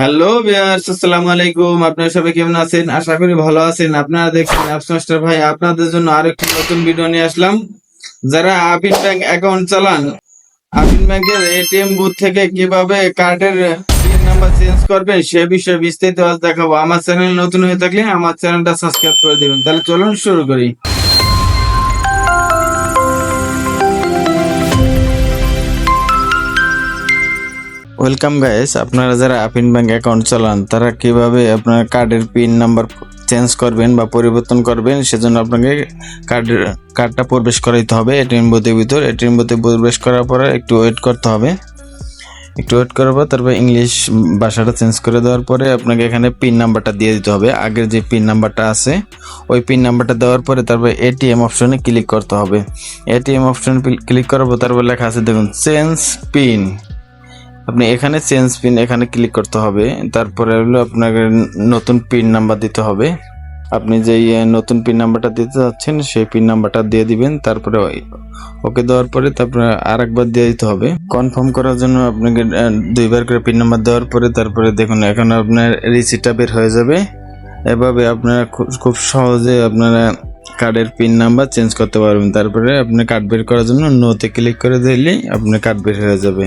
Hello বিয়ার্স আসসালামু আলাইকুম। আপনারা সবাই কেমন আছেন? আশা করি ভালো আছেন। আপনারা দেখছেন অ্যাপস ভাই, আপনাদের জন্য আরেকটি নতুন ভিডিও নিয়ে আসলাম। যারা আপিন ব্যাংক অ্যাকাউন্ট চালান আপিন ব্যাংকের এটিএম বুথ থেকে কীভাবে কার্ডের পিন নাম্বার চেঞ্জ করবেন, সে বিষয়ে বিস্তারিত আজ দেখাবো। আমার চ্যানেল নতুন হয়ে থাকলে আমার চ্যানেলটা সাবস্ক্রাইব করে দিবেন। তাহলে চলুন শুরু করি। ওয়েলকাম গাইস আপনারা যারা আপিন ব্যাংক অ্যাকাউন্ট চালান, তারা কীভাবে আপনার কার্ডের পিন নাম্বার চেঞ্জ করবেন বা পরিবর্তন করবেন, সেজন্য আপনাকে কার্ডের কার্ডটা প্রবেশ করাইতে হবে এটিএম বুথের ভিতর। এটিএম বুথে প্রবেশ করার পরে একটু ওয়েট করতে হবে। একটু ওয়েট করার পর তারপর ইংলিশ ভাষাটা চেঞ্জ করে দেওয়ার পরে আপনাকে এখানে পিন নাম্বারটা দিয়ে দিতে হবে। আগের যে পিন নাম্বারটা আছে, ওই পিন নাম্বারটা দেওয়ার পরে তারপর এটিএম অপশনে ক্লিক করতে হবে। এটিএম অপশনে ক্লিক করার পর তারপর লেখা আছে দেখুন চেঞ্জ পিন আপনি এখানে চেঞ্জ পিন এখানে ক্লিক করতে হবে। তারপরে হলো আপনাকে নতুন পিন নাম্বার দিতে হবে। আপনি যেই নতুন পিন নাম্বারটা দিতে যাচ্ছেন সেই পিন নাম্বারটা দিয়ে দিবেন। তারপরে ওকে দেওয়ার পরে তারপরে আর একবার দিয়ে দিতে হবে। কনফার্ম করার জন্য আপনাকে দুইবার করে পিন নাম্বার দেওয়ার পরে তারপরে দেখুন, এখন আপনার রিসিটটা বের হয়ে যাবে। এভাবে আপনারা খুব সহজে আপনারা কার্ডের পিন নাম্বার চেঞ্জ করতে পারবেন। তারপরে আপনি কার্ড বের করার জন্য নোতে ক্লিক করে দিলেই আপনার কার্ড বের হয়ে যাবে।